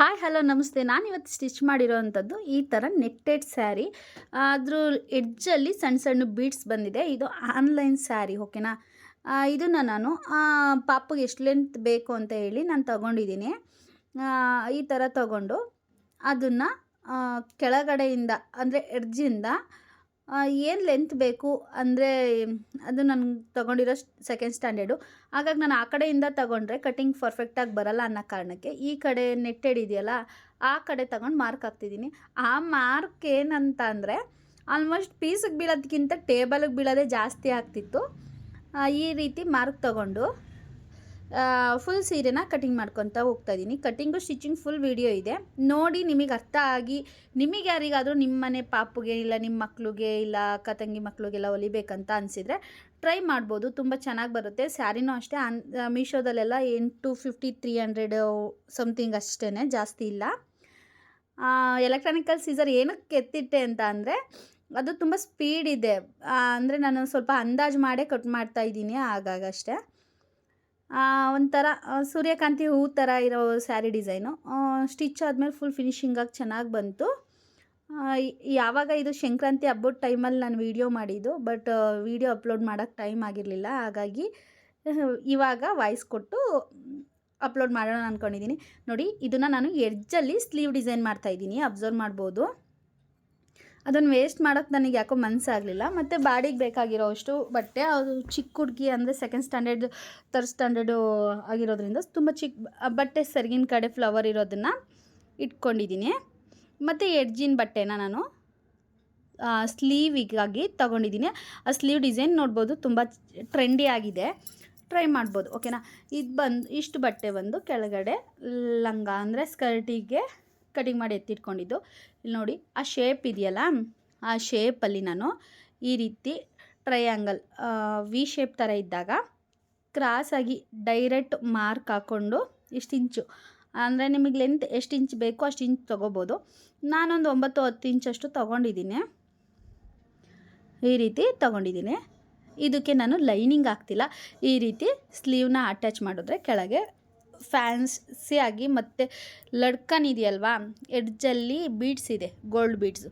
Hi, hello, ನಮಸ್ತೆ. ನಾನು ಇವತ್ತು ಸ್ಟಿಚ್ ಮಾಡಿರೋವಂಥದ್ದು ಈ ಥರ ನೆಟ್ಟೆಡ್ ಸ್ಯಾರಿ. ಅದ್ರ ಎಡ್ಜಲ್ಲಿ ಸಣ್ಣ ಸಣ್ಣ ಬೀಡ್ಸ್ ಬಂದಿದೆ. ಇದು ಆನ್ಲೈನ್ ಸ್ಯಾರಿ, ಓಕೆನಾ? ಇದನ್ನು ನಾನು ಪಾಪಗೆ ಎಷ್ಟು ಲೆಂತ್ ಬೇಕು ಅಂತ ಹೇಳಿ ನಾನು ತಗೊಂಡಿದ್ದೀನಿ. ಈ ಥರ ತಗೊಂಡು ಅದನ್ನು ಕೆಳಗಡೆಯಿಂದ, ಅಂದರೆ ಎಡ್ಜಿಂದ ಏನು ಲೆಂತ್ ಬೇಕು? ಅಂದರೆ, ಅದು ನಾನು ತಗೊಂಡಿರೋ ಸೆಕೆಂಡ್ ಸ್ಟ್ಯಾಂಡರ್ಡು ಹಾಗಾಗಿ ನಾನು ಆ ಕಡೆಯಿಂದ ತೊಗೊಂಡ್ರೆ ಕಟಿಂಗ್ ಪರ್ಫೆಕ್ಟಾಗಿ ಬರಲ್ಲ ಅನ್ನೋ ಕಾರಣಕ್ಕೆ ಈ ಕಡೆ ನೆಟ್ಟೆಡ್ ಇದೆಯಲ್ಲ, ಆ ಕಡೆ ತಗೊಂಡು ಮಾರ್ಕ್ ಹಾಕ್ತಿದ್ದೀನಿ ಆ ಮಾರ್ಕ್ ಏನಂತ ಅಂದರೆ ಆಲ್ಮೋಸ್ಟ್ ಪೀಸಿಗೆ ಬೀಳೋದಕ್ಕಿಂತ ಟೇಬಲಿಗೆ ಬೀಳೋದೇ ಜಾಸ್ತಿ ಆಗ್ತಿತ್ತು. ಈ ರೀತಿ ಮಾರ್ಕ್ ತಗೊಂಡು ಫುಲ್ ಸೀರೆನ ಕಟಿಂಗ್ ಮಾಡ್ಕೊತಾ ಹೋಗ್ತಾ ಇದ್ದೀನಿ ಕಟಿಂಗು ಸ್ಟಿಚಿಂಗ್ ಫುಲ್ ವಿಡಿಯೋ ಇದೆ. ನೋಡಿ ನಿಮಗೆ ಅರ್ಥ ಆಗಿ ನಿಮಗೆ ಯಾರಿಗಾದರೂ ನಿಮ್ಮ ಮನೆ ಪಾಪುಗೆ ಇಲ್ಲ ನಿಮ್ಮ ಮಕ್ಳಿಗೆ ಇಲ್ಲ ಅಕ್ಕ ತಂಗಿ ಮಕ್ಳಿಗೆಲ್ಲ ಹೊಲಿಬೇಕಂತ ಅನಿಸಿದರೆ ಟ್ರೈ ಮಾಡ್ಬೋದು. ತುಂಬ ಚೆನ್ನಾಗಿ ಬರುತ್ತೆ. ಸ್ಯಾರಿನೂ ಅಷ್ಟೇ. ಅನ್ ಮೀಶೋದಲ್ಲೆಲ್ಲ ಎಂಟು ಫಿಫ್ಟಿ ತ್ರೀ ಹಂಡ್ರೆಡ್ ಸಮಥಿಂಗ್ ಅಷ್ಟೇ ಜಾಸ್ತಿ ಇಲ್ಲ. ಎಲೆಕ್ಟ್ರಾನಿಕಲ್ ಸೀಸರ್ ಏನಕ್ಕೆ ಎತ್ತಿಟ್ಟೆ ಅಂತ ಅಂದರೆ ಅದು ತುಂಬ ಸ್ಪೀಡ್ ಇದೆ. ಅಂದರೆ ನಾನು ಸ್ವಲ್ಪ ಅಂದಾಜು ಮಾಡೇ ಕಟ್ ಮಾಡ್ತಾ ಇದ್ದೀನಿ ಒಂಥರ ಸೂರ್ಯಕಾಂತಿ ಹೂ ಥರ ಇರೋ ಸ್ಯಾರಿ ಡಿಸೈನು. ಸ್ಟಿಚ್ ಆದಮೇಲೆ ಫುಲ್ ಫಿನಿಶಿಂಗಾಗಿ ಚೆನ್ನಾಗಿ ಬಂತು. ಯಾವಾಗ ಇದು ಸಂಕ್ರಾಂತಿ ಹಬ್ಬದ ಟೈಮಲ್ಲಿ ನಾನು ವೀಡಿಯೋ ಮಾಡಿದ್ದು ಬಟ್ ವೀಡಿಯೋ ಅಪ್ಲೋಡ್ ಮಾಡೋಕ್ಕೆ ಟೈಮ್ ಆಗಿರಲಿಲ್ಲ. ಹಾಗಾಗಿ, ಇವಾಗ ವಾಯ್ಸ್ ಕೊಟ್ಟು ಅಪ್ಲೋಡ್ ಮಾಡೋಣ ಅಂದ್ಕೊಂಡಿದ್ದೀನಿ ನೋಡಿ, ಇದನ್ನು ನಾನು ಎಡ್ಜಲ್ಲಿ ಸ್ಲೀವ್ ಡಿಸೈನ್ ಮಾಡ್ತಾಯಿದ್ದೀನಿ ಅಬ್ಸರ್ವ್ ಮಾಡ್ಬೋದು. ಅದನ್ನು ವೇಸ್ಟ್ ಮಾಡೋಕ್ಕೆ ನನಗೆ ಯಾಕೋ ಮನಸ್ಸಾಗಲಿಲ್ಲ ಮತ್ತು ಬಾಡಿಗೆ ಬೇಕಾಗಿರೋ ಅಷ್ಟು ಬಟ್ಟೆ, ಅದು ಚಿಕ್ಕ ಹುಡುಗಿ ಅಂದರೆ ಸೆಕೆಂಡ್ ಸ್ಟ್ಯಾಂಡರ್ಡ್ ತರ್ಡ್ ಸ್ಟ್ಯಾಂಡರ್ಡು ಆಗಿರೋದ್ರಿಂದ ತುಂಬ ಚಿಕ್ಕ ಬಟ್ಟೆ ಸರಿಗಿನ ಕಡೆ ಫ್ಲವರ್ ಇರೋದನ್ನು ಇಟ್ಕೊಂಡಿದ್ದೀನಿ ಮತ್ತು ಎಡ್ಜಿನ ಬಟ್ಟೆನ ನಾನು ಸ್ಲೀವಿಗಾಗಿ ತಗೊಂಡಿದ್ದೀನಿ ಆ ಸ್ಲೀವ್ ಡಿಸೈನ್ ನೋಡ್ಬೋದು, ತುಂಬ ಟ್ರೆಂಡಿ ಆಗಿದೆ. ಟ್ರೈ ಮಾಡ್ಬೋದು ಓಕೆನಾ ಇದು ಬಂದು, ಇಷ್ಟು ಬಟ್ಟೆ ಬಂದು ಕೆಳಗಡೆ ಲಂಗ ಅಂದರೆ ಸ್ಕರ್ಟಿಗೆ ಕಟಿಂಗ್ ಮಾಡಿ ಎತ್ತಿಟ್ಕೊಂಡಿದ್ದು. ಇಲ್ಲಿ ನೋಡಿ, ಆ ಶೇಪ್ ಇದೆಯಲ್ಲ, ಆ ಶೇಪಲ್ಲಿ ನಾನು ಈ ರೀತಿ ಟ್ರಯಾಂಗಲ್ ವಿ ಶೇಪ್ ಥರ ಇದ್ದಾಗ ಕ್ರಾಸಾಗಿ ಡೈರೆಕ್ಟ್ ಮಾರ್ಕ್ ಹಾಕ್ಕೊಂಡು ಇಷ್ಟು ಇಂಚು ಅಂದರೆ ನಿಮಗೆ ಲೆಂತ್ ಎಷ್ಟು ಇಂಚ್ ಬೇಕೋ ಅಷ್ಟು ಇಂಚ್ ತೊಗೋಬೋದು. ನಾನೊಂದು ಒಂಬತ್ತು ಹತ್ತು ಇಂಚಷ್ಟು ತೊಗೊಂಡಿದ್ದೀನಿ. ಈ ರೀತಿ ತೊಗೊಂಡಿದ್ದೀನಿ. ಇದಕ್ಕೆ ನಾನು ಲೈನಿಂಗ್ ಹಾಕ್ತಿಲ್ಲ. ಈ ರೀತಿ ಸ್ಲೀವ್ನ ಅಟ್ಯಾಚ್ ಮಾಡಿದ್ರೆ ಕೆಳಗೆ ಫ್ಯಾನ್ಸಿ ಆಗಿ ಮತ್ತು ಲಡ್ಕನ್ ಇದೆಯಲ್ವಾ? ಎಡ್ಜಲ್ಲಿ ಬೀಡ್ಸ್ ಇದೆ, ಗೋಲ್ಡ್ ಬೀಡ್ಸು.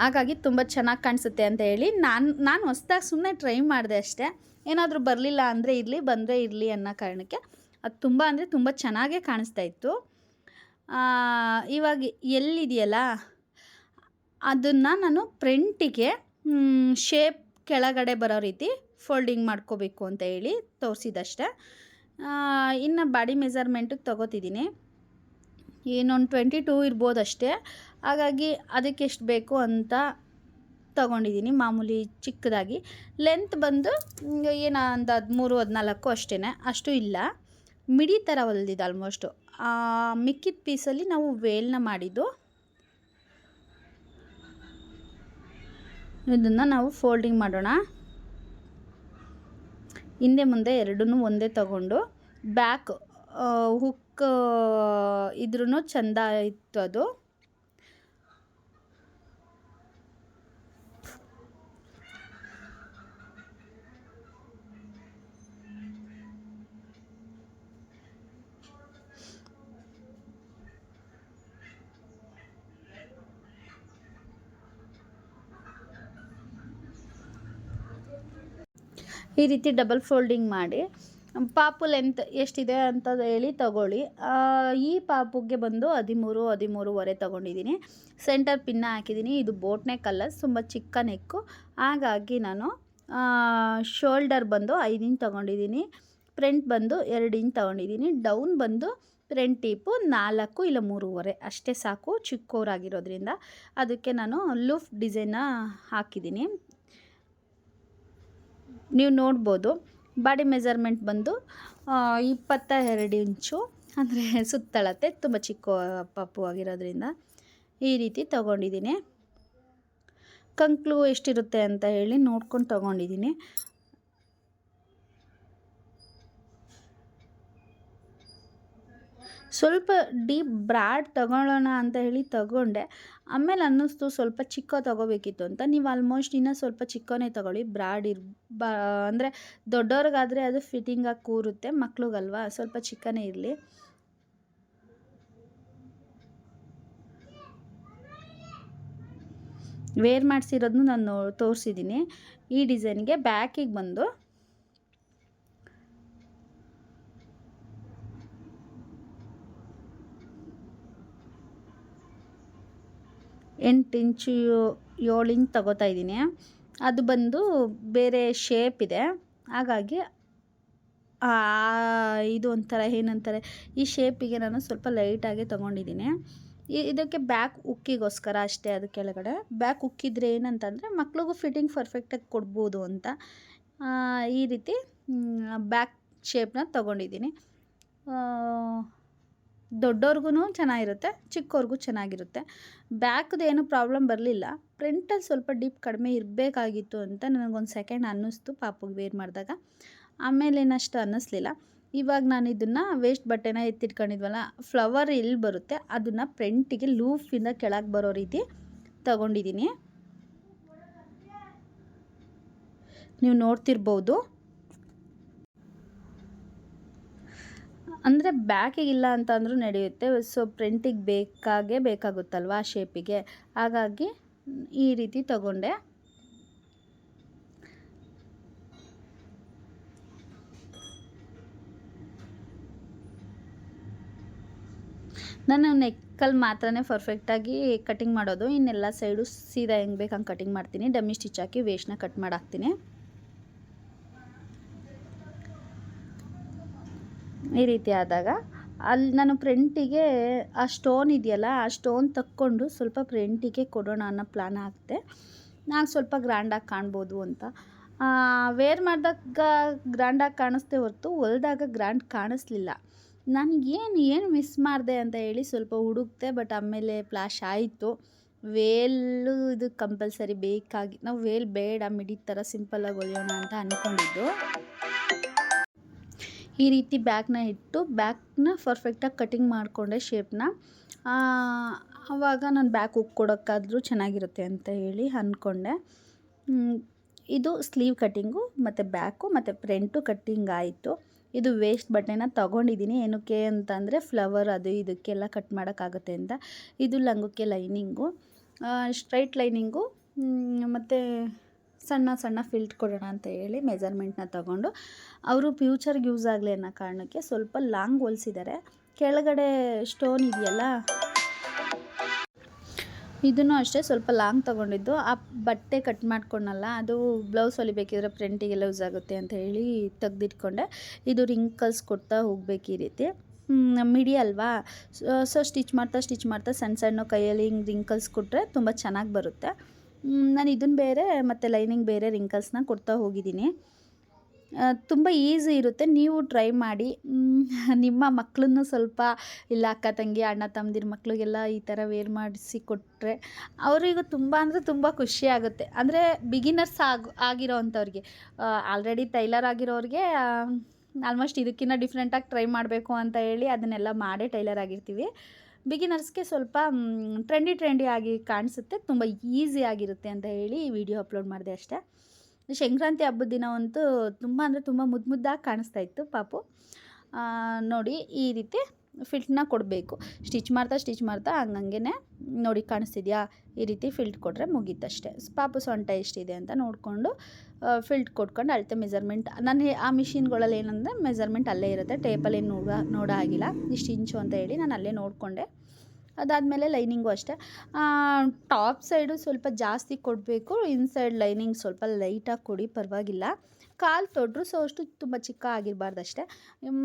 ಹಾಗಾಗಿ ತುಂಬ ಚೆನ್ನಾಗಿ ಕಾಣಿಸುತ್ತೆ ಅಂತ ಹೇಳಿ ನಾನು ನಾನು ಹೊಸ್ದಾಗಿ ಸುಮ್ಮನೆ ಟ್ರೈ ಮಾಡಿದೆ ಅಷ್ಟೇ. ಏನಾದರೂ ಬರಲಿಲ್ಲ ಅಂದರೆ ಇರಲಿ, ಬಂದರೆ ಇರಲಿ ಅನ್ನೋ ಕಾರಣಕ್ಕೆ. ಅದು ತುಂಬ ಅಂದರೆ ತುಂಬ ಚೆನ್ನಾಗೇ ಕಾಣಿಸ್ತಾ ಇತ್ತು. ಇವಾಗ ಎಲ್ಲಿದೆಯಲ್ಲ? ಅದನ್ನು ನಾನು ಪ್ರಿಂಟಿಗೆ ಶೇಪ್ ಕೆಳಗಡೆ ಬರೋ ರೀತಿ ಫೋಲ್ಡಿಂಗ್ ಮಾಡ್ಕೋಬೇಕು ಅಂತ ಹೇಳಿ ತೋರಿಸಿದಷ್ಟೇ. ಇನ್ನು ಬಾಡಿ ಮೆಜರ್ಮೆಂಟಿಗೆ ತೊಗೋತಿದ್ದೀನಿ ಏನೊಂದು ಟ್ವೆಂಟಿ ಟೂ ಇರ್ಬೋದು ಅಷ್ಟೇ ಹಾಗಾಗಿ ಅದಕ್ಕೆ ಎಷ್ಟು ಬೇಕು ಅಂತ ತಗೊಂಡಿದ್ದೀನಿ ಮಾಮೂಲಿ ಚಿಕ್ಕದಾಗಿ. ಲೆಂತ್ ಬಂದು ಏನು ಒಂದು ಹದಿಮೂರು, ಹದಿನಾಲ್ಕು ಅಷ್ಟೇ ಅಷ್ಟು ಇಲ್ಲ. ಮಿಡಿ ಥರ ಹೊಲ್ದಿದ್ದು ಆಲ್ಮೋಸ್ಟು ಮಿಕ್ಕಿದ ಪೀಸಲ್ಲಿ ನಾವು ವೇಲ್ನ ಮಾಡಿದ್ದು. ಇದನ್ನು ನಾವು ಫೋಲ್ಡಿಂಗ್ ಮಾಡೋಣ. ಹಿಂದೆ ಮುಂದೆ ಎರಡೂ ಒಂದೇ ತಗೊಂಡು ಬ್ಯಾಕ್ ಹುಕ್ ಇದ್ರೂ ಚೆಂದ ಇತ್ತು ಅದು. ಈ ರೀತಿ ಡಬಲ್ ಫೋಲ್ಡಿಂಗ್ ಮಾಡಿ, ಪಾಪು ಲೆಂತ್ ಎಷ್ಟಿದೆ ಅಂತ ಹೇಳಿ ತಗೊಳ್ಳಿ. ಈ ಪಾಪುಗೆ ಬಂದು ಹದಿಮೂರು, ಹದಿಮೂರುವರೆ ತಗೊಂಡಿದ್ದೀನಿ. ಸೆಂಟರ್ ಪಿನ್ನ ಹಾಕಿದ್ದೀನಿ. ಇದು ಬೋಟ್ನೆ ಕಲರ್ ತುಂಬ ಚಿಕ್ಕ ನೆಕ್ಕು ಹಾಗಾಗಿ ನಾನು ಶೋಲ್ಡರ್ ಬಂದು ಐದು ಇಂಚ್ ತೊಗೊಂಡಿದ್ದೀನಿ. ಫ್ರಂಟ್ ಬಂದು ಎರಡು ಇಂಚ್ ತೊಗೊಂಡಿದ್ದೀನಿ. ಡೌನ್ ಬಂದು ಫ್ರಂಟ್ ಟೀಪು ನಾಲ್ಕು ಇಲ್ಲ ಮೂರುವರೆ. ಅಷ್ಟೇ ಸಾಕು ಚಿಕ್ಕವರಾಗಿರೋದ್ರಿಂದ ಅದಕ್ಕೆ ನಾನು ಲೂಫ್ ಡಿಸೈನ ಹಾಕಿದ್ದೀನಿ. ನೀವು ನೋಡ್ಬೋದು. ಬಾಡಿ ಮೆಜರ್ಮೆಂಟ್ ಬಂದು ಇಪ್ಪತ್ತ ಎರಡು ಇಂಚು, ಅಂದರೆ ಸುತ್ತಳತೆ ತುಂಬ ಚಿಕ್ಕ ಪಾಪು ಆಗಿರೋದ್ರಿಂದ ಈ ರೀತಿ ತಗೊಂಡಿದ್ದೀನಿ. ಕಂಕ್ಲು ಎಷ್ಟಿರುತ್ತೆ ಅಂತ ಹೇಳಿ ನೋಡ್ಕೊಂಡು ತಗೊಂಡಿದ್ದೀನಿ. ಸ್ವಲ್ಪ ಡೀಪ್ ಬ್ರಾಡ್ ತಗೊಳ್ಳೋಣ ಅಂತ ಹೇಳಿ ತಗೊಂಡೆ. ಆಮೇಲೆ ಅನ್ನಿಸ್ತು ಸ್ವಲ್ಪ ಚಿಕ್ಕ ತಗೋಬೇಕಿತ್ತು ಅಂತ. ನೀವು ಆಲ್ಮೋಸ್ಟ್ ಇನ್ನೂ ಸ್ವಲ್ಪ ಚಿಕ್ಕನೇ ತಗೊಳ್ಳಿ. ಬ್ರಾಡ್ ಇರ್ ಅಂದರೆ ದೊಡ್ಡವ್ರಿಗಾದರೆ ಅದು ಫಿಟ್ಟಿಂಗಾಗಿ ಕೂರುತ್ತೆ. ಮಕ್ಳಿಗಲ್ವಾ? ಸ್ವಲ್ಪ ಚಿಕ್ಕನೇ ಇರಲಿ. ವೇರ್ ಮಾಡಿಸಿರೋದನ್ನು ನಾನು ತೋರಿಸಿದ್ದೀನಿ. ಈ ಡಿಸೈನ್ಗೆ ಬ್ಯಾಕಿಗೆ ಬಂದು ಎಂಟು ಇಂಚು ಏಳು ಇಂಚ್ ತಗೋತಾ ಇದ್ದೀನಿ. ಅದು ಬಂದು ಬೇರೆ ಶೇಪ್ ಇದೆ. ಹಾಗಾಗಿ ಇದು ಒಂಥರ, ಏನಂತಾರೆ, ಈ ಶೇಪಿಗೆ ನಾನು ಸ್ವಲ್ಪ ಲೈಟಾಗಿ ತೊಗೊಂಡಿದ್ದೀನಿ. ಇದಕ್ಕೆ ಬ್ಯಾಕ್ ಉಕ್ಕಿಗೋಸ್ಕರ ಅಷ್ಟೇ ಅದು ಕೆಳಗಡೆ. ಬ್ಯಾಕ್ ಉಕ್ಕಿದ್ರೆ ಏನಂತಂದರೆ ಮಕ್ಳಿಗೂ ಫಿಟ್ಟಿಂಗ್ ಪರ್ಫೆಕ್ಟಾಗಿ ಕೊಡ್ಬೋದು ಅಂತ ಈ ರೀತಿ ಬ್ಯಾಕ್ ಶೇಪ್ನ ತೊಗೊಂಡಿದ್ದೀನಿ. ದೊಡ್ಡವ್ರಿಗೂ ಚೆನ್ನಾಗಿರುತ್ತೆ ಚಿಕ್ಕವ್ರಿಗೂ ಚೆನ್ನಾಗಿರುತ್ತೆ. ಬ್ಯಾಕ್ದು ಏನು ಪ್ರಾಬ್ಲಮ್ ಬರಲಿಲ್ಲ. ಫ್ರಂಟಲ್ಲಿ ಸ್ವಲ್ಪ ಡೀಪ್ ಕಡಿಮೆ ಇರಬೇಕಾಗಿತ್ತು ಅಂತ ನನಗೊಂದು ಸೆಕೆಂಡ್ ಅನ್ನಿಸ್ತು ಪಾಪುಗೆ ವೇರ್ ಮಾಡಿದಾಗ. ಆಮೇಲೆ ಏನಷ್ಟು ಅನ್ನಿಸ್ಲಿಲ್ಲ. ಇವಾಗ ನಾನು ಇದನ್ನು ವೇಸ್ಟ್ ಬಟ್ಟೆನ ಎತ್ತಿಟ್ಕೊಂಡಿದ್ವಲ್ಲ, ಫ್ಲವರ್ ಎಲ್ಲಿ ಬರುತ್ತೆ, ಅದನ್ನು ಪ್ರಿಂಟಿಗೆ ಲೂಫಿಂದ ಕೆಳಗೆ ಬರೋ ರೀತಿ ತಗೊಂಡಿದ್ದೀನಿ. ನೀವು ನೋಡ್ತಿರ್ಬೋದು. ಅಂದರೆ ಬ್ಯಾಕಿಗೆ ಇಲ್ಲ ಅಂತ ಅಂದರೂ ನಡೆಯುತ್ತೆ. ಸೊ ಪ್ರಿಂಟಿಗೆ ಬೇಕಾಗೇ ಬೇಕಾಗುತ್ತಲ್ವ ಆ ಶೇಪಿಗೆ ಹಾಗಾಗಿ ಈ ರೀತಿ ತಗೊಂಡೆ. ನಾನು ನೆಕ್ಕಲ್ಲಿ ಮಾತ್ರನೇ ಪರ್ಫೆಕ್ಟಾಗಿ ಕಟಿಂಗ್ ಮಾಡೋದು. ಇನ್ನೆಲ್ಲ ಸೈಡು ಸೀದಾ ಹೆಂಗೆ ಬೇಕು ಹಂಗೆ ಕಟಿಂಗ್ ಮಾಡ್ತೀನಿ. ಡಮ್ಮಿ ಸ್ಟಿಚ್ ಹಾಕಿ ವೇಸ್ಟ್ನ ಕಟ್ ಮಾಡಾಕ್ತೀನಿ. ಈ ರೀತಿ ಆದಾಗ ಅಲ್ಲಿ ನಾನು ಪ್ರಿಂಟಿಗೆ ಆ ಸ್ಟೋನ್ ಇದೆಯಲ್ಲ ಆ ಸ್ಟೋನ್ ತಕ್ಕೊಂಡು ಸ್ವಲ್ಪ ಪ್ರಿಂಟಿಗೆ ಕೊಡೋಣ ಅನ್ನೋ ಪ್ಲ್ಯಾನ್ ಹಾಕ್ತೆ ನಾನು ಸ್ವಲ್ಪ ಗ್ರ್ಯಾಂಡಾಗಿ ಕಾಣ್ಬೋದು ಅಂತ. ವೇರ್ ಮಾಡಿದಾಗ ಗ್ರ್ಯಾಂಡಾಗಿ ಕಾಣಿಸ್ತೇ ಹೊರತು ಹೊಲ್ದಾಗ ಗ್ರ್ಯಾಂಡ್ ಕಾಣಿಸ್ಲಿಲ್ಲ. ನಾನು ಏನು ಏನು ಮಿಸ್ ಮಾಡಿದೆ ಅಂತ ಹೇಳಿ ಸ್ವಲ್ಪ ಹುಡುಕ್ತೆ ಬಟ್ ಆಮೇಲೆ ಫ್ಲಾಶ್ ಆಯಿತು. ವೇಲು ಇದು ಕಂಪಲ್ಸರಿ ಬೇಕಾಗಿ, ನಾವು ವೇಲ್ ಬೇಡ, ಮಿಡಿ ಥರ ಸಿಂಪಲ್ಲಾಗಿ ಹೊಲಿಯೋಣ ಅಂತ ಅಂದ್ಕೊಂಡಿದ್ದು ಈ ರೀತಿ ಬ್ಯಾಗ್ನ ಇಟ್ಟು ಬ್ಯಾಗ್ನ ಪರ್ಫೆಕ್ಟಾಗಿ ಕಟಿಂಗ್ ಮಾಡಿಕೊಂಡೆ ಶೇಪ್ನ ಆವಾಗ ನಾನು ಬ್ಯಾಗ್ ಹುಕ್ ಕೊಡೋಕ್ಕಾದ್ರೂ ಚೆನ್ನಾಗಿರುತ್ತೆ ಅಂತ ಹೇಳಿ ಅಂದ್ಕೊಂಡೆ ಇದು ಸ್ಲೀವ್ ಕಟ್ಟಿಂಗು ಮತ್ತು ಬ್ಯಾಕು ಮತ್ತು ಫ್ರಂಟು ಕಟ್ಟಿಂಗ್ ಆಯಿತು. ಇದು ವೇಸ್ಟ್ ಬಟ್ಟೆನ ತೊಗೊಂಡಿದ್ದೀನಿ ಏನಕ್ಕೆ ಅಂತಂದರೆ ಫ್ಲವರ್ ಅದು ಇದಕ್ಕೆಲ್ಲ ಕಟ್ ಮಾಡೋಕ್ಕಾಗುತ್ತೆ ಅಂತ. ಇದು ಲಂಗಕ್ಕೆ ಲೈನಿಂಗು ಸ್ಟ್ರೈಟ್ ಲೈನಿಂಗು ಮತ್ತು ಸಣ್ಣ ಸಣ್ಣ ಫಿಲ್ಟ್ ಕೊಡೋಣ ಅಂತ ಹೇಳಿ ಮೆಜರ್ಮೆಂಟ್ನ ತಗೊಂಡು, ಅವರು ಫ್ಯೂಚರ್ಗೆ ಯೂಸ್ ಆಗಲಿ ಅನ್ನೋ ಕಾರಣಕ್ಕೆ ಸ್ವಲ್ಪ ಲಾಂಗ್ ಹೊಲಿಸಿದ್ದಾರೆ ಕೆಳಗಡೆ ಸ್ಟೋನ್ ಇದೆಯಲ್ಲ? ಇದನ್ನು ಅಷ್ಟೇ ಸ್ವಲ್ಪ ಲಾಂಗ್ ತೊಗೊಂಡಿದ್ದು. ಆ ಬಟ್ಟೆ ಕಟ್ ಮಾಡ್ಕೊಂಡಲ್ಲ, ಅದು ಬ್ಲೌಸ್ ಹೊಲಿಬೇಕಿದ್ರೆ ಪ್ರಿಂಟಿಗೆಲ್ಲ ಯೂಸ್ ಆಗುತ್ತೆ ಅಂತ ಹೇಳಿ ತೆಗ್ದಿಟ್ಕೊಂಡೆ. ಇದು ರಿಂಕಲ್ಸ್ ಕೊಡ್ತಾ ಹೋಗ್ಬೇಕು ಈ ರೀತಿ. ಮಿಡಿ ಅಲ್ವಾ? ಸೊ ಸ್ಟಿಚ್ ಮಾಡ್ತಾ ಸ್ಟಿಚ್ ಮಾಡ್ತಾ ಸಣ್ಣ ಸಣ್ಣ ಕೈಯಲ್ಲಿ ಹಿಂಗೆ ರಿಂಕಲ್ಸ್ ಕೊಟ್ಟರೆ ತುಂಬ ಚೆನ್ನಾಗಿ ಬರುತ್ತೆ. ನಾನು ಇದನ್ನು ಬೇರೆ ಮತ್ತು ಲೈನಿಂಗ್ ಬೇರೆ ರಿಂಕಲ್ಸ್ನ ಕೊಡ್ತಾ ಹೋಗಿದ್ದೀನಿ. ತುಂಬ ಈಸಿ ಇರುತ್ತೆ. ನೀವು ಟ್ರೈ ಮಾಡಿ. ನಿಮ್ಮ ಮಕ್ಕಳನ್ನು ಸ್ವಲ್ಪ ಇಲ್ಲ ಅಕ್ಕ, ತಂಗಿ, ಅಣ್ಣ ತಮ್ಮದಿರ ಮಕ್ಕಳಿಗೆಲ್ಲ ಈ ಥರ ವೇರ್ ಮಾಡಿಸಿ ಕೊಟ್ಟರೆ ಅವರಿಗೂ ತುಂಬ ಅಂದರೆ ತುಂಬ ಖುಷಿ ಆಗುತ್ತೆ. ಅಂದರೆ ಬಿಗಿನರ್ಸ್ ಆಗಿ, ಆಗಿರೋ ಅಂಥವ್ರಿಗೆ ಆಲ್ರೆಡಿ ಟೈಲರ್ ಆಗಿರೋರಿಗೆ ಆಲ್ಮೋಸ್ಟ್ ಇದಕ್ಕಿಂತ ಡಿಫ್ರೆಂಟಾಗಿ ಟ್ರೈ ಮಾಡಬೇಕು ಅಂತ ಹೇಳಿ ಅದನ್ನೆಲ್ಲ ಮಾಡೇ ಟೈಲರ್ ಆಗಿರ್ತೀವಿ. ಬಿಗಿನರ್ಸ್ಗೆ ಸ್ವಲ್ಪ ಟ್ರೆಂಡಿ ಟ್ರೆಂಡಿ ಆಗಿ ಕಾಣಿಸುತ್ತೆ. ತುಂಬ ಈಸಿ ಆಗಿರುತ್ತೆ ಅಂತ ಹೇಳಿ ವಿಡಿಯೋ ಅಪ್ಲೋಡ್ ಮಾಡಿದೆ ಅಷ್ಟೇ. ಸಂಕ್ರಾಂತಿ ಹಬ್ಬದ ದಿನ ಅಂತೂ ತುಂಬ ಅಂದರೆ ತುಂಬ ಮುದ್ದು ಮುದ್ದಾಗಿ ಕಾಣಿಸ್ತಾ ಇತ್ತು ಪಾಪು. ನೋಡಿ ಈ ರೀತಿ ಫಿಲ್ಟ್ನ ಕೊಡಬೇಕು. ಸ್ಟಿಚ್ ಮಾಡ್ತಾ ಸ್ಟಿಚ್ ಮಾಡ್ತಾ ಹಂಗಂಗೆ ನೋಡಿ ಕಾಣಿಸ್ತಿದ್ಯಾ? ಈ ರೀತಿ ಫಿಲ್ಟ್ ಕೊಟ್ಟರೆ ಮುಗೀತಷ್ಟೇ. ಪಾಪು ಸೊಂಟ ಎಷ್ಟಿದೆ ಅಂತ ನೋಡಿಕೊಂಡು ಫಿಲ್ಟ್ ಕೊಟ್ಕೊಂಡು ಅಳತೆ ಮೆಜರ್ಮೆಂಟ್ ನಾನು ಆ ಮಿಷಿನ್ಗಳಲ್ಲಿ ಏನಂದರೆ ಮೆಜರ್ಮೆಂಟ್ ಅಲ್ಲೇ ಇರುತ್ತೆ. ಟೇಪಲ್ಲಿ ನೋಡ, ನೋಡೋ ಆಗಿಲ್ಲ. ಇಷ್ಟು ಇಂಚು ಅಂತ ಹೇಳಿ ನಾನು ಅಲ್ಲೇ ನೋಡಿಕೊಂಡೆ. ಅದಾದಮೇಲೆ ಲೈನಿಂಗು ಅಷ್ಟೇ. ಟಾಪ್ ಸೈಡು ಸ್ವಲ್ಪ ಜಾಸ್ತಿ ಕೊಡಬೇಕು. ಇನ್ಸೈಡ್ ಲೈನಿಂಗ್ ಸ್ವಲ್ಪ ಲೈಟಾಗಿ ಕೊಡಿ, ಪರವಾಗಿಲ್ಲ. ಕಾಲು ತೊಡ್ರು ಸೊ ಅಷ್ಟು ತುಂಬ ಚಿಕ್ಕ ಆಗಿರಬಾರ್ದು ಅಷ್ಟೇ.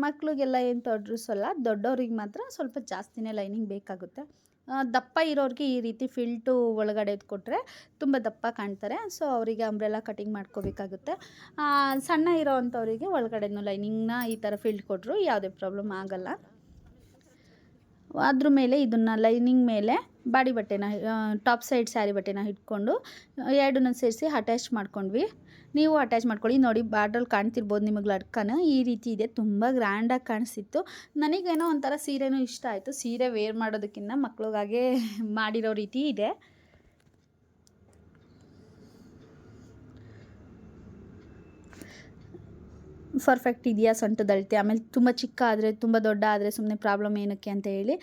ಮಕ್ಳಿಗೆಲ್ಲ ಏನು ತೊಡ್ರಿಸಲ್ಲ ದೊಡ್ಡವ್ರಿಗೆ ಮಾತ್ರ ಸ್ವಲ್ಪ ಜಾಸ್ತಿನೇ ಲೈನಿಂಗ್ ಬೇಕಾಗುತ್ತೆ. ದಪ್ಪ ಇರೋರಿಗೆ ಈ ರೀತಿ ಫಿಲ್ಟು ಒಳಗಡೆ ಕೊಟ್ಟರೆ ತುಂಬ ದಪ್ಪ ಕಾಣ್ತಾರೆ. ಸೊ ಅವರಿಗೆ ಅಂಬ್ರೆಲ್ಲ ಕಟಿಂಗ್ ಮಾಡ್ಕೋಬೇಕಾಗುತ್ತೆ. ಸಣ್ಣ ಇರೋ ಅಂಥವರಿಗೆ ಒಳಗಡೆನೂ ಲೈನಿಂಗ್ನ ಈ ಥರ ಫಿಲ್ಟ್ ಕೊಟ್ಟರು ಯಾವುದೇ ಪ್ರಾಬ್ಲಮ್ ಆಗಲ್ಲ. ಅದ್ರ ಮೇಲೆ ಇದನ್ನು ಲೈನಿಂಗ್ ಮೇಲೆ ಬಾಡಿ ಬಟ್ಟೆನ ಟಾಪ್ ಸೈಡ್ ಸ್ಯಾರಿ ಬಟ್ಟೆನ ಇಟ್ಕೊಂಡು, ಎರಡನ್ನ ಸೇರಿಸಿ ಅಟ್ಯಾಚ್ ಮಾಡ್ಕೊಂಡ್ವಿ. ನೀವು ಅಟ್ಯಾಚ್ ಮಾಡ್ಕೊಳ್ಳಿ. ನೋಡಿ, ಬಾರ್ಡ್ರಲ್ಲಿ ಕಾಣ್ತಿರ್ಬೋದು ನಿಮಗೆ ಲಡ್ಕನ. ಈ ರೀತಿ ಇದೆ. ತುಂಬ ಗ್ರ್ಯಾಂಡಾಗಿ ಕಾಣಿಸಿತ್ತು ನನಗೇನೋ ಒಂಥರ ಸೀರೆನೂ ಇಷ್ಟ ಆಯಿತು. ಸೀರೆ ವೇರ್ ಮಾಡೋದಕ್ಕಿಂತ ಮಕ್ಳಿಗಾಗೆ ಮಾಡಿರೋ ರೀತಿ ಇದೆ. ಪರ್ಫೆಕ್ಟ್ ಇದೆಯಾ ಸೊಂಟದ ಅಳತೆ? ಆಮೇಲೆ ತುಂಬ ಚಿಕ್ಕ ಆದರೆ, ತುಂಬ ದೊಡ್ಡ ಆದರೆ ಸುಮ್ಮನೆ ಪ್ರಾಬ್ಲಮ್ ಏನಕ್ಕೆ ಅಂತ ಹೇಳಿ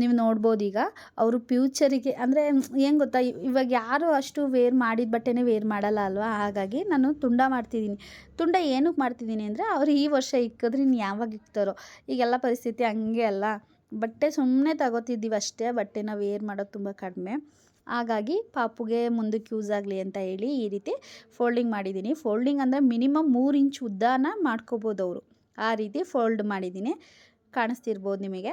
ನೀವು ನೋಡ್ಬೋದು ಈಗ. ಅವರು ಫ್ಯೂಚರಿಗೆ ಅಂದರೆ ಏನು ಗೊತ್ತಾ ಇವಾಗ ಯಾರು ಅಷ್ಟು ವೇರ್ ಮಾಡಿದ ಬಟ್ಟೆನೇ ವೇರ್ ಮಾಡಲ್ಲ ಅಲ್ವಾ? ಹಾಗಾಗಿ ನಾನು ತುಂಡ ಮಾಡ್ತಿದ್ದೀನಿ. ತುಂಡ ಏನಕ್ಕೆ ಮಾಡ್ತಿದ್ದೀನಿ ಅಂದರೆ ಅವ್ರು ಈ ವರ್ಷ ಇಕ್ಕಿದ್ರೆ ಇನ್ನು ಯಾವಾಗ ಇಕ್ತಾರೋ? ಈಗೆಲ್ಲ ಪರಿಸ್ಥಿತಿ ಹಂಗೆ ಅಲ್ಲ. ಬಟ್ಟೆ ಸುಮ್ಮನೆ ತಗೋತಿದ್ದೀವಿ ಅಷ್ಟೇ, ಬಟ್ಟೆನ ವೇರ್ ಮಾಡೋದು ತುಂಬ ಕಡಿಮೆ. ಹಾಗಾಗಿ ಪಾಪುಗೆ ಮುಂದಕ್ಕೆ ಯೂಸ್ ಆಗಲಿ ಅಂತ ಹೇಳಿ ಈ ರೀತಿ ಫೋಲ್ಡಿಂಗ್ ಮಾಡಿದ್ದೀನಿ. ಫೋಲ್ಡಿಂಗ್ ಅಂದರೆ ಮಿನಿಮಮ್ ಮೂರು ಇಂಚ್ ಉದ್ದಾನ ಮಾಡ್ಕೋಬೋದು ಅವರು. ಆ ರೀತಿ ಫೋಲ್ಡ್ ಮಾಡಿದ್ದೀನಿ. ಕಾಣಿಸ್ತಿರ್ಬೋದು ನಿಮಗೆ.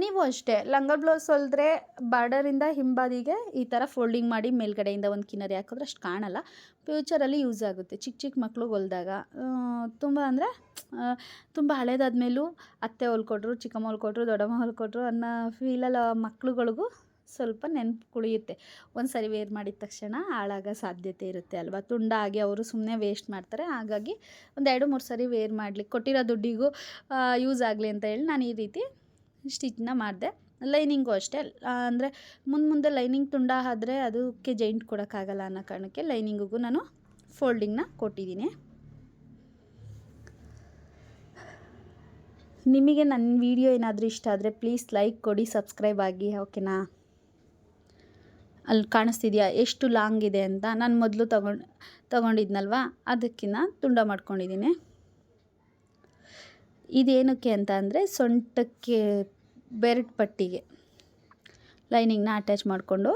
ನೀವು ಅಷ್ಟೇ. ಲಂಗ ಬ್ಲೌಸ್ ಹೊಲಿದ್ರೆ ಬಾರ್ಡರಿಂದ ಹಿಂಬಾದಿಗೆ ಈ ಥರ ಫೋಲ್ಡಿಂಗ್ ಮಾಡಿ ಮೇಲ್ಗಡೆಯಿಂದ ಒಂದು ಕಿನ್ನರಿ ಹಾಕಿದ್ರೆ ಅಷ್ಟು ಕಾಣಲ್ಲ. ಫ್ಯೂಚರಲ್ಲಿ ಯೂಸ್ ಆಗುತ್ತೆ. ಚಿಕ್ಕ ಚಿಕ್ಕ ಮಕ್ಕಳು ಹೊಲಿದಾಗ. ತುಂಬ ಅಂದರೆ ತುಂಬ ಹಳೇದಾದ್ಮೇಲೂ ಅತ್ತೆ ಹೊಲ್ಕೊಟ್ರು, ಚಿಕ್ಕಮ್ಮ ಹೊಲ್ಕೊಟ್ರು, ದೊಡ್ಡಮ್ಮ ಹೊಲ್ಕೊಟ್ರು ಅನ್ನೋ ಫೀಲಲ್ಲಿ ಮಕ್ಳುಗಳಿಗೂ ಸ್ವಲ್ಪ ನೆನಪು ಕುಳಿಯುತ್ತೆ. ಒಂದು ಸರಿ ವೇರ್ ಮಾಡಿದ ತಕ್ಷಣ ಹಾಳಾಗೋ ಸಾಧ್ಯತೆ ಇರುತ್ತೆ ಅಲ್ವಾ? ತುಂಡ ಆಗಿ ಅವರು ಸುಮ್ಮನೆ ವೇಸ್ಟ್ ಮಾಡ್ತಾರೆ. ಹಾಗಾಗಿ ಒಂದು ಎರಡು, ಮೂರು ಸರಿ ವೇರ್ ಮಾಡಲಿಕ್ಕೆ ಕೊಟ್ಟಿರೋ ದುಡ್ಡಿಗೂ ಯೂಸ್ ಆಗಲಿ ಅಂತ ಹೇಳಿ ನಾನು ಈ ರೀತಿ ಸ್ಟಿಚ್ನ ಮಾಡಿದೆ. ಲೈನಿಂಗು ಅಷ್ಟೇ. ಅಂದರೆ ಮುಂದೆ ಮುಂದೆ ಲೈನಿಂಗ್ ತುಂಡ ಆದರೆ ಅದಕ್ಕೆ ಜೈಂಟ್ ಕೊಡೋಕ್ಕಾಗಲ್ಲ ಅನ್ನೋ ಕಾರಣಕ್ಕೆ ಲೈನಿಂಗಿಗೂ ನಾನು ಫೋಲ್ಡಿಂಗ್ನ ಕೊಟ್ಟಿದ್ದೀನಿ. ನಿಮಗೆ ನನ್ನ ವಿಡಿಯೋ ಏನಾದರೂ ಇಷ್ಟ ಆದರೆ ಪ್ಲೀಸ್ ಲೈಕ್ ಕೊಡಿ, ಸಬ್ಸ್ಕ್ರೈಬ್ ಆಗಿ, ಓಕೆನಾ? ಅಲ್ಲಿ ಕಾಣಿಸ್ತಿದೆಯಾ? ಎಷ್ಟು ಲಾಂಗ್ ಇದೆ ಅಂತ ನಾನು ಮೊದಲು ತಗೊಂಡು, ತಗೊಂಡಿದ್ನಲ್ವ? ಅದಕ್ಕಿಂತ ತುಂಡ ಮಾಡ್ಕೊಂಡಿದ್ದೀನಿ. ಇದೇನಕ್ಕೆ ಅಂತ ಅಂದರೆ ಸೊಂಟಕ್ಕೆ ಬೆರಟ್ ಪಟ್ಟಿಗೆ. ಲೈನಿಂಗ್ನ ಅಟ್ಯಾಚ್ ಮಾಡಿಕೊಂಡು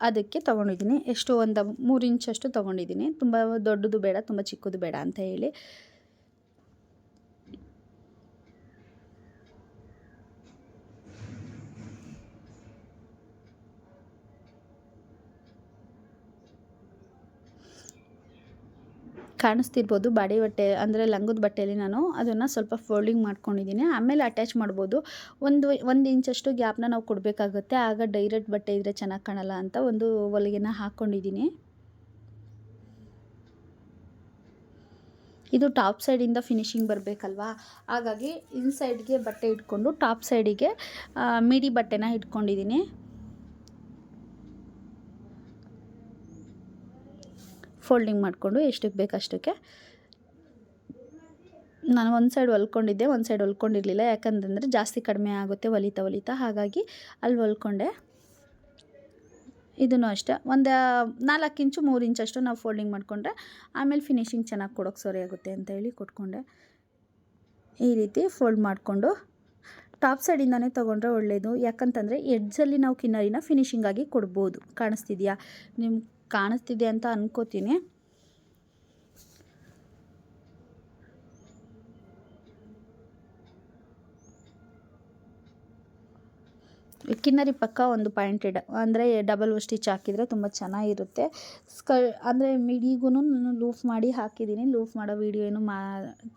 ಅದಕ್ಕೆ ತೊಗೊಂಡಿದ್ದೀನಿ. ಎಷ್ಟು ಒಂದು ಮೂರು ಇಂಚಷ್ಟು ತೊಗೊಂಡಿದ್ದೀನಿ. ತುಂಬ ದೊಡ್ಡದು ಬೇಡ, ತುಂಬ ಚಿಕ್ಕದು ಬೇಡ ಅಂತ ಹೇಳಿ. ಕಾಣಿಸ್ತಿರ್ಬೋದು ಬಾಡಿ ಬಟ್ಟೆ ಅಂದರೆ ಲಂಗದ ಬಟ್ಟೆಯಲ್ಲಿ ನಾನು ಅದನ್ನು ಸ್ವಲ್ಪ ಫೋಲ್ಡಿಂಗ್ ಮಾಡ್ಕೊಂಡಿದ್ದೀನಿ. ಆಮೇಲೆ ಅಟ್ಯಾಚ್ ಮಾಡ್ಬೋದು. ಒಂದು ಒಂದು ಇಂಚಷ್ಟು ಗ್ಯಾಪ್ನ ನಾವು ಕೊಡಬೇಕಾಗುತ್ತೆ. ಆಗ ಡೈರೆಕ್ಟ್ ಬಟ್ಟೆ ಇದ್ದರೆ ಚೆನ್ನಾಗಿ ಕಾಣಲ್ಲ ಅಂತ ಒಂದು ಹೊಲಿಗೆನ ಹಾಕ್ಕೊಂಡಿದ್ದೀನಿ ಇದು ಟಾಪ್ ಸೈಡಿಂದ ಫಿನಿಶಿಂಗ್ ಬರಬೇಕಲ್ವಾ? ಹಾಗಾಗಿ ಇನ್ಸೈಡ್ಗೆ ಬಟ್ಟೆ ಇಟ್ಕೊಂಡು ಟಾಪ್ ಸೈಡಿಗೆ ಮಿಡಿ ಬಟ್ಟೆನ ಇಟ್ಕೊಂಡಿದ್ದೀನಿ. ಫೋಲ್ಡಿಂಗ್ ಮಾಡಿಕೊಂಡು ಎಷ್ಟಕ್ಕೆ ಬೇಕು ಅಷ್ಟಕ್ಕೆ. ನಾನು ಒಂದು ಸೈಡ್ ಹೊಲ್ಕೊಂಡಿದ್ದೆ, ಒಂದು ಸೈಡ್ ಹೊಲ್ಕೊಂಡಿರಲಿಲ್ಲ. ಯಾಕಂತಂದರೆ ಜಾಸ್ತಿ ಕಡಿಮೆ ಆಗುತ್ತೆ ಒಲಿತಾ ಒಲಿತಾ. ಹಾಗಾಗಿ ಅಲ್ಲಿ ಹೊಲ್ಕೊಂಡೆ. ಇದನ್ನು ಅಷ್ಟೇ. ಒಂದು ನಾಲ್ಕು ಇಂಚು, ಮೂರು ಇಂಚಷ್ಟು ನಾವು ಫೋಲ್ಡಿಂಗ್ ಮಾಡಿಕೊಂಡ್ರೆ ಆಮೇಲೆ ಫಿನಿಶಿಂಗ್ ಚೆನ್ನಾಗಿ ಕೊಡೋಕ್ಕೆ ಸರಿ ಆಗುತ್ತೆ ಅಂತ ಹೇಳಿ ಕೊಟ್ಕೊಂಡೆ. ಈ ರೀತಿ ಫೋಲ್ಡ್ ಮಾಡಿಕೊಂಡು ಟಾಪ್ ಸೈಡಿಂದನೇ ತೊಗೊಂಡ್ರೆ ಒಳ್ಳೆಯದು ಯಾಕಂತಂದರೆ ಎಡ್ಜಲ್ಲಿ ನಾವು ಕಿನ್ನರಿನ ಫಿನಿಷಿಂಗಾಗಿ ಕೊಡ್ಬೋದು. ಕಾಣಿಸ್ತಿದೆಯಾ? ನಿಮ್ಗೆ ಕಾಣಿಸ್ತಿದೆ ಅಂತ ಅನ್ಕೋತೀನಿ. ಕಿನ್ನರಿ ಪಕ್ಕ ಒಂದು ಪಾಯಿಂಟೆಡ್ ಅಂದರೆ ಡಬಲ್ ಸ್ಟಿಚ್ ಹಾಕಿದರೆ ತುಂಬ ಚೆನ್ನಾಗಿರುತ್ತೆ. ಸ್ಕ, ಅಂದರೆ ಮಿಡಿಗೂ ನಾನು ಲೂಫ್ ಮಾಡಿ ಹಾಕಿದ್ದೀನಿ. ಲೂಫ್ ಮಾಡೋ ವೀಡಿಯೋ ಏನು ಮಾ,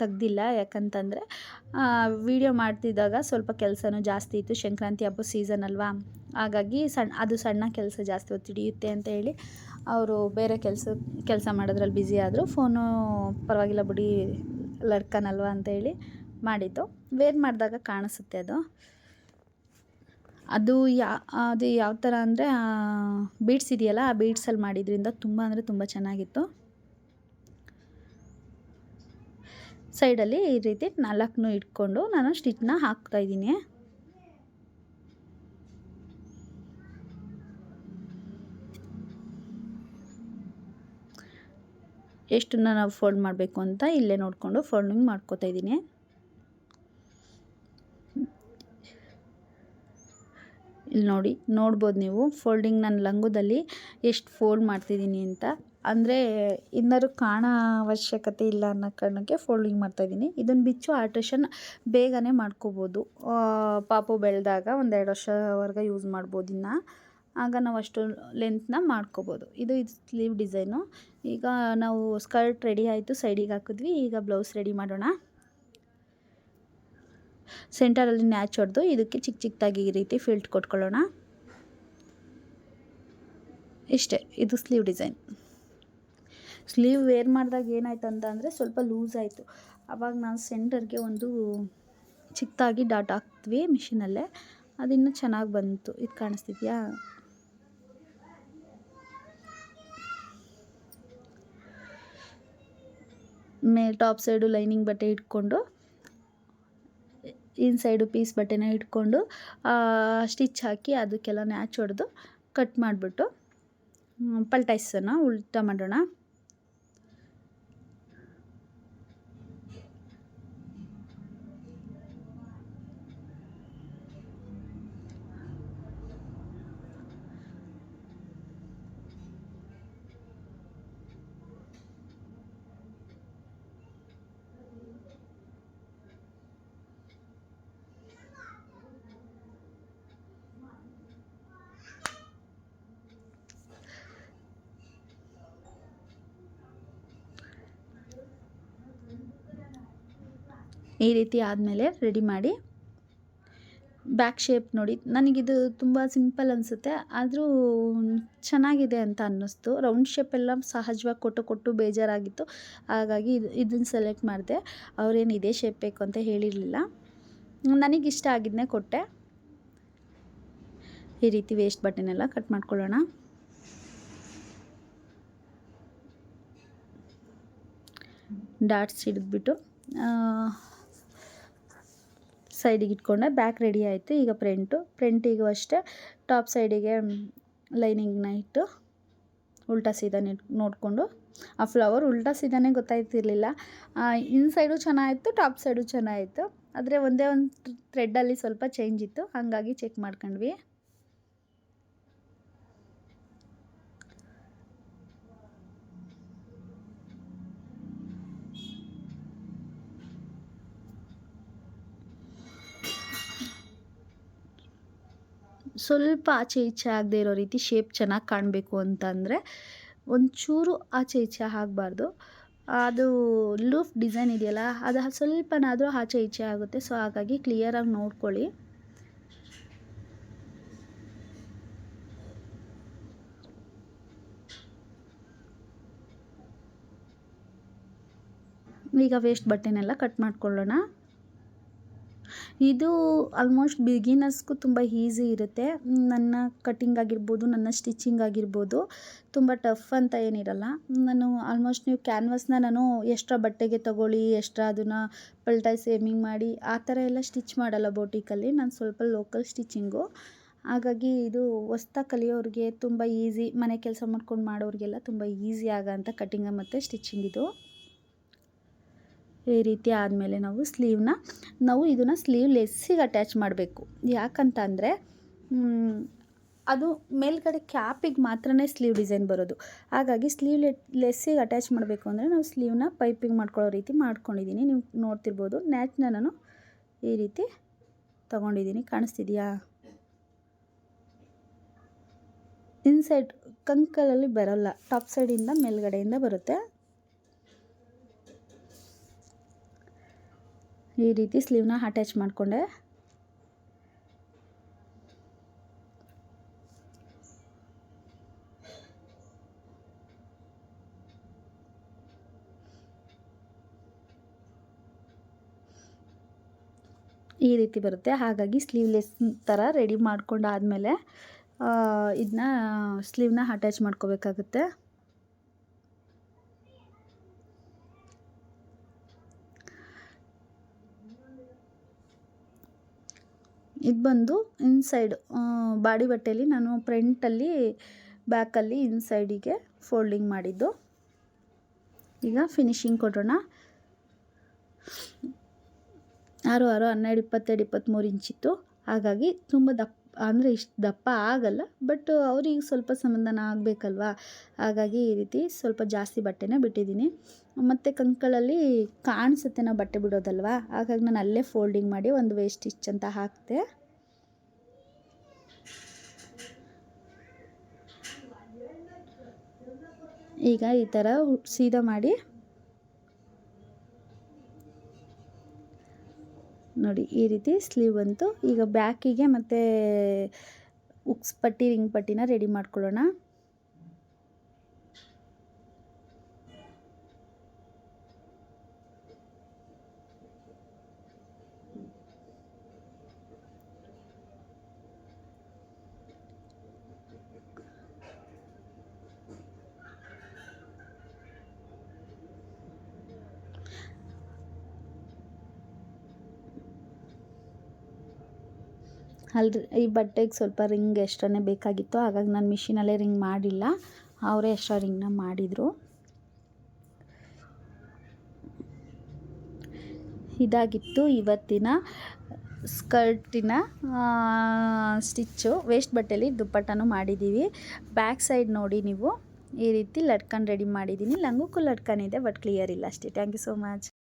ತೆಗ್ದಿಲ್ಲ. ಯಾಕಂತಂದರೆ ವೀಡಿಯೋ ಮಾಡ್ತಿದ್ದಾಗ ಸ್ವಲ್ಪ ಕೆಲಸನೂ ಜಾಸ್ತಿ ಇತ್ತು. ಸಂಕ್ರಾಂತಿ ಹಬ್ಬ ಸೀಸನ್ ಅಲ್ವಾ? ಹಾಗಾಗಿ ಸಣ್ಣ ಅದು ಸಣ್ಣ ಕೆಲಸ ಜಾಸ್ತಿ ಹೊತ್ತು ಹಿಡಿಯುತ್ತೆ ಅಂತ ಹೇಳಿ ಅವರು ಬೇರೆ ಕೆಲಸ ಕೆಲಸ ಮಾಡೋದ್ರಲ್ಲಿ ಬ್ಯುಸಿ ಆದರು. ಫೋನು ಪರವಾಗಿಲ್ಲ ಬಿಡಿ, ಲಡ್ಕನಲ್ವ ಅಂತ ಹೇಳಿ ಮಾಡಿದ್ದು. ವೇರ್ ಮಾಡಿದಾಗ ಕಾಣಿಸುತ್ತೆ ಅದು. ಅದು ಯಾ, ಅದು ಯಾವ ಥರ ಅಂದರೆ ಬೀಡ್ಸ್ ಇದೆಯಲ್ಲ, ಆ ಬೀಡ್ಸಲ್ಲಿ ಮಾಡಿದ್ರಿಂದ ತುಂಬ ಅಂದರೆ ತುಂಬ ಚೆನ್ನಾಗಿತ್ತು. ಸೈಡಲ್ಲಿ ಈ ರೀತಿ ನಾಲ್ಕನ್ನು ಇಟ್ಕೊಂಡು ನಾನು ಸ್ಟಿಚ್ನ ಹಾಕ್ತಾಯಿದ್ದೀನಿ ಎಷ್ಟನ್ನ ನಾವು ಫೋಲ್ಡ್ ಮಾಡಬೇಕು ಅಂತ ಇಲ್ಲೇ ನೋಡಿಕೊಂಡು ಫೋಲ್ಡಿಂಗ್ ಮಾಡ್ಕೋತಾ ಇದ್ದೀನಿ. ಇಲ್ಲಿ ನೋಡಿ, ನೋಡ್ಬೋದು ನೀವು ಫೋಲ್ಡಿಂಗ್ ನನ್ನ ಲಂಗುದಲ್ಲಿ ಎಷ್ಟು ಫೋಲ್ಡ್ ಮಾಡ್ತಿದ್ದೀನಿ ಅಂತ. ಅಂದರೆ ಇನ್ನರು ಕಾಣೋ ಅವಶ್ಯಕತೆ ಇಲ್ಲ ಅನ್ನೋ ಕಾರಣಕ್ಕೆ ಫೋಲ್ಡಿಂಗ್ ಮಾಡ್ತಾಯಿದ್ದೀನಿ ಇದನ್ನು ಬಿಚ್ಚು ಆಲ್ಟ್ರೇಷನ್ ಬೇಗನೆ ಮಾಡ್ಕೋಬೋದು. ಪಾಪು ಬೆಳೆದಾಗ ಒಂದೆರಡು ವರ್ಷವರೆಗೆ ಯೂಸ್ ಮಾಡ್ಬೋದು ಇನ್ನು. ಆಗ ನಾವು ಅಷ್ಟು ಲೆಂತ್ನ ಮಾಡ್ಕೋಬೋದು. ಇದು ಇದು ಸ್ಲೀವ್ ಡಿಸೈನು ಈಗ ನಾವು ಸ್ಕರ್ಟ್ ರೆಡಿ ಆಯಿತು ಸೈಡಿಗೆ ಹಾಕಿದ್ವಿ. ಈಗ ಬ್ಲೌಸ್ ರೆಡಿ ಮಾಡೋಣ. ಸೆಂಟರಲ್ಲಿ ನ್ಯಾಚ್ ಹೊಡೆದು ಇದಕ್ಕೆ ಚಿಕ್ಕ ಚಿಕ್ಕದಾಗಿ ಈ ರೀತಿ ಫಿಲ್ಟ್ ಕೊಟ್ಕೊಳ್ಳೋಣ. ಇಷ್ಟೇ, ಇದು ಸ್ಲೀವ್ ಡಿಸೈನ್ ಸ್ಲೀವ್ ವೇರ್ ಮಾಡಿದಾಗ ಏನಾಯ್ತು ಅಂತ ಅಂದರೆ ಸ್ವಲ್ಪ ಲೂಸ್ ಆಯಿತು. ಆವಾಗ ನಾನು ಸೆಂಟರ್ಗೆ ಒಂದು ಚಿಕ್ಕದಾಗಿ ಡಾಟ್ ಹಾಕ್ತೀವಿ ಮಿಷಿನಲ್ಲೇ ಅದಿನ್ನೂ ಚೆನ್ನಾಗಿ ಬಂತು. ಇದು ಕಾಣಿಸ್ತಿದ್ಯಾ? ಮೇಲೆ ಟಾಪ್ ಸೈಡು ಲೈನಿಂಗ್ ಬಟ್ಟೆ ಇಟ್ಕೊಂಡು ಇನ್ಸೈಡು ಪೀಸ್ ಬಟ್ಟೆನ ಇಟ್ಕೊಂಡು ಸ್ಟಿಚ್ ಹಾಕಿ ಅದಕ್ಕೆಲ್ಲ ನ್ಯಾಚ್ ಹೊಡೆದು ಕಟ್ ಮಾಡಿಬಿಟ್ಟು ಪಲ್ಟಾಯಿಸೋಣ ಉಲ್ಟಾ ಮಾಡೋಣ. ಈ ರೀತಿ ಆದಮೇಲೆ ರೆಡಿ ಮಾಡಿ ಬ್ಯಾಕ್ ಶೇಪ್ ನೋಡಿ. ನನಗಿದು ತುಂಬ ಸಿಂಪಲ್ ಅನಿಸುತ್ತೆ. ಆದರೂ ಚೆನ್ನಾಗಿದೆ ಅಂತ ಅನ್ನಿಸ್ತು. ರೌಂಡ್ ಶೇಪೆಲ್ಲ ಸಹಜವಾಗಿ ಕೊಟ್ಟು ಕೊಟ್ಟು ಬೇಜಾರಾಗಿತ್ತು. ಹಾಗಾಗಿ ಇದು, ಇದನ್ನು ಸೆಲೆಕ್ಟ್ ಮಾಡಿದೆ. ಅವ್ರೇನು ಇದೇ ಶೇಪ್ ಬೇಕು ಅಂತ ಹೇಳಿರಲಿಲ್ಲ. ನನಗಿಷ್ಟ ಆಗಿದ್ದನ್ನೇ ಕೊಟ್ಟೆ. ಈ ರೀತಿ ವೇಸ್ಟ್ ಬಟ್ಟೆನೆಲ್ಲ ಕಟ್ ಮಾಡ್ಕೊಳ್ಳೋಣ. ಡಾಟ್ಸ್ ಹಿಡಿದ್ಬಿಟ್ಟು ಸೈಡಿಗೆ ಇಟ್ಕೊಂಡೆ. ಬ್ಯಾಕ್ ರೆಡಿ ಆಯಿತು. ಈಗ ಫ್ರಂಟು ಫ್ರಂಟಿಗೂ ಅಷ್ಟೇ. ಟಾಪ್ ಸೈಡಿಗೆ ಲೈನಿಂಗ್ನ ಇಟ್ಟು ಉಲ್ಟಾ ಸೀದಾನೆ ನೋಡಿಕೊಂಡು. ಆ ಫ್ಲವರ್ ಉಲ್ಟಾ ಸೀದಾನೆ ಗೊತ್ತಾಯ್ತಿರ್ಲಿಲ್ಲ. ಇನ್ಸೈಡು ಚೆನ್ನಾಗಿತ್ತು ಟಾಪ್ ಸೈಡು ಚೆನ್ನಾಗಿತ್ತು. ಆದರೆ ಒಂದೇ ಒಂದು ಥ್ರೆಡ್ಡಲ್ಲಿ ಸ್ವಲ್ಪ ಚೇಂಜ್ ಇತ್ತು. ಹಾಗಾಗಿ ಚೆಕ್ ಮಾಡ್ಕೊಂಡ್ವಿ. ಸ್ವಲ್ಪ ಆಚೆ ಈಚೆ ಆಗದೆ ಇರೋ ರೀತಿ ಶೇಪ್ ಚೆನ್ನಾಗಿ ಕಾಣಬೇಕು ಅಂತಂದರೆ ಒಂಚೂರು ಆಚೆ ಈಚೆ ಆಗಬಾರ್ದು. ಅದು ಲೂಫ್ ಡಿಸೈನ್ ಇದೆಯಲ್ಲ, ಅದು ಸ್ವಲ್ಪನಾದರೂ ಆಚೆ ಈಚೆ ಆಗುತ್ತೆ ಸೊ ಹಾಗಾಗಿ ಕ್ಲಿಯರಾಗಿ ನೋಡ್ಕೊಳ್ಳಿ. ಈಗ ವೇಸ್ಟ್ ಬಟ್ಟೆನೆಲ್ಲ ಕಟ್ ಮಾಡ್ಕೊಳ್ಳೋಣ. ಇದು ಆಲ್ಮೋಸ್ಟ್ ಬಿಗಿನರ್ಸ್ಗೂ ತುಂಬ ಈಸಿ ಇರುತ್ತೆ. ನನ್ನ ಕಟ್ಟಿಂಗ್ ಆಗಿರ್ಬೋದು, ನನ್ನ ಸ್ಟಿಚಿಂಗ್ ಆಗಿರ್ಬೋದು, ತುಂಬ ಟಫ್ ಅಂತ ಏನಿರಲ್ಲ. ನಾನು ಆಲ್ಮೋಸ್ಟ್ ನೀವು ಕ್ಯಾನ್ವಸ್ನ ನಾನು ಎಕ್ಸ್ಟ್ರಾ ಬಟ್ಟೆಗೆ ತಗೊಳ್ಳಿ, ಎಕ್ಸ್ಟ್ರಾ ಅದನ್ನು ಪಲ್ಟಾಯ್ ಸೇಮಿಂಗ್ ಮಾಡಿ, ಆ ಥರ ಎಲ್ಲ ಸ್ಟಿಚ್ ಮಾಡಲ್ಲ ಬೋಟಿಕಲ್ಲಿ ನಾನು ಸ್ವಲ್ಪ ಲೋಕಲ್ ಸ್ಟಿಚಿಂಗು ಹಾಗಾಗಿ ಇದು ಹೊಸ್ದಾಗಿ ಕಲಿಯೋರಿಗೆ ತುಂಬ ಈಸಿ ಮನೆ ಕೆಲಸ ಮಾಡ್ಕೊಂಡು ಮಾಡೋರಿಗೆಲ್ಲ ತುಂಬ ಈಸಿ ಆಗೋಂಥ ಕಟ್ಟಿಂಗ ಮತ್ತು ಸ್ಟಿಚಿಂಗ್ ಇದು. ಈ ರೀತಿ ಆದಮೇಲೆ ನಾವು ಸ್ಲೀವ್ನ ನಾವು ಇದನ್ನು ಸ್ಲೀವ್ ಲೆಸ್ಸಿಗೆ ಅಟ್ಯಾಚ್ ಮಾಡಬೇಕು. ಯಾಕಂತ ಅಂದರೆ ಅದು ಮೇಲ್ಗಡೆ ಕ್ಯಾಪಿಗೆ ಮಾತ್ರನೇ ಸ್ಲೀವ್ ಡಿಸೈನ್ ಬರೋದು. ಹಾಗಾಗಿ ಸ್ಲೀವ್ ಲೆಸ್ಸಿಗೆ ಅಟ್ಯಾಚ್ ಮಾಡಬೇಕು ಅಂದರೆ ನಾವು ಸ್ಲೀವ್ನ ಪೈಪಿಂಗ್ ಮಾಡ್ಕೊಳ್ಳೋ ರೀತಿ ಮಾಡ್ಕೊಂಡಿದ್ದೀನಿ ನೀವು ನೋಡ್ತಿರ್ಬೋದು ನ್ಯಾಚ್ನ ನಾನು ಈ ರೀತಿ ತೊಗೊಂಡಿದ್ದೀನಿ ಕಾಣಿಸ್ತಿದೆಯಾ? ಇನ್ಸೈಡ್ ಕಂಕಲಲ್ಲಿ ಬರೋಲ್ಲ. ಟಾಪ್ ಸೈಡಿಂದ ಮೇಲ್ಗಡೆಯಿಂದ ಬರುತ್ತೆ. ಈ ರೀತಿ ಸ್ಲೀವ್ನ ಅಟ್ಯಾಚ್ ಮಾಡಿಕೊಂಡೆ. ಈ ರೀತಿ ಬರುತ್ತೆ. ಹಾಗಾಗಿ ಸ್ಲೀವ್ಲೆಸ್ ಥರ ರೆಡಿ ಮಾಡ್ಕೊಂಡಾದಮೇಲೆ ಇದನ್ನ ಸ್ಲೀವ್ನ ಅಟ್ಯಾಚ್ ಮಾಡ್ಕೋಬೇಕಾಗುತ್ತೆ. ಇದು ಬಂದು ಇನ್ಸೈಡ್ ಬಾಡಿ ಬಟ್ಟೆಯಲ್ಲಿ ನಾನು ಫ್ರಂಟಲ್ಲಿ ಬ್ಯಾಕಲ್ಲಿ ಇನ್ಸೈಡಿಗೆ ಫೋಲ್ಡಿಂಗ್ ಮಾಡಿದ್ದು. ಈಗ ಫಿನಿಶಿಂಗ್ ಕೊಡೋಣ. ಆರು ಆರು, ಹನ್ನೆರಡು, ಇಪ್ಪತ್ತೆರಡು ಇಪ್ಪತ್ತ್ಮೂರು ಇಂಚಿತ್ತು. ಹಾಗಾಗಿ ತುಂಬ ದಪ್ಪ ಅಂದರೆ ಇಷ್ಟು ದಪ್ಪ ಆಗಲ್ಲ, ಬಟ್ ಅವ್ರಿಗೆ ಸ್ವಲ್ಪ ಸಮಾಧಾನ ಆಗಬೇಕಲ್ವಾ? ಹಾಗಾಗಿ ಈ ರೀತಿ ಸ್ವಲ್ಪ ಜಾಸ್ತಿ ಬಟ್ಟೆನ ಬಿಟ್ಟಿದ್ದೀನಿ. ಮತ್ತು ಕಂಕಳಲ್ಲಿ ಕಾಣಿಸುತ್ತೆ ನಾವು ಬಟ್ಟೆ ಬಿಡೋದಲ್ವಾ? ಹಾಗಾಗಿ ನಾನು ಅಲ್ಲೇ ಫೋಲ್ಡಿಂಗ್ ಮಾಡಿ ಒಂದು ವೇಸ್ಟ್ ಸ್ಟಿಚ್ ಅಂತ ಹಾಕಿದೆ ಈಗ ಈ ಥರ ಸೀದಾ ಮಾಡಿ ನೋಡಿ ಈ ರೀತಿ ಸ್ಲೀವ್ ಬಂತು. ಈಗ ಬ್ಯಾಕಿಗೆ ಮತ್ತು ಉಕ್ಸ್ ಪಟ್ಟಿ ರಿಂಗ್ ಪಟ್ಟಿನ ರೆಡಿ ಮಾಡ್ಕೊಳ್ಳೋಣ. ಅಲ್ಲಿ ಈ ಬಟ್ಟೆಗೆ ಸ್ವಲ್ಪ ರಿಂಗ್ ಎಷ್ಟನೇ ಬೇಕಾಗಿತ್ತು ಹಾಗಾಗಿ ನಾನು ಮಿಷಿನಲ್ಲೇ ರಿಂಗ್ ಮಾಡಿಲ್ಲ. ಅವರೇ ಎಕ್ಸ್ಟ್ರಾ ರಿಂಗ್ನ ಮಾಡಿದರು. ಇದಾಗಿತ್ತು ಇವತ್ತಿನ ಸ್ಕರ್ಟಿನ ಸ್ಟಿಚ್ಚು. ವೇಸ್ಟ್ ಬಟ್ಟೆಲಿ ದುಪ್ಪಟ್ಟನೂ ಮಾಡಿದ್ದೀವಿ ಬ್ಯಾಕ್ ಸೈಡ್ ನೋಡಿ ನೀವು. ಈ ರೀತಿ ಲಟ್ಕನ್ ರೆಡಿ ಮಾಡಿದ್ದೀನಿ ಲಂಗಕ್ಕೂ ಲಟ್ಕನ್ ಇದೆ, ಬಟ್ ಕ್ಲಿಯರ್ ಇಲ್ಲ ಅಷ್ಟೇ. Thank you so much.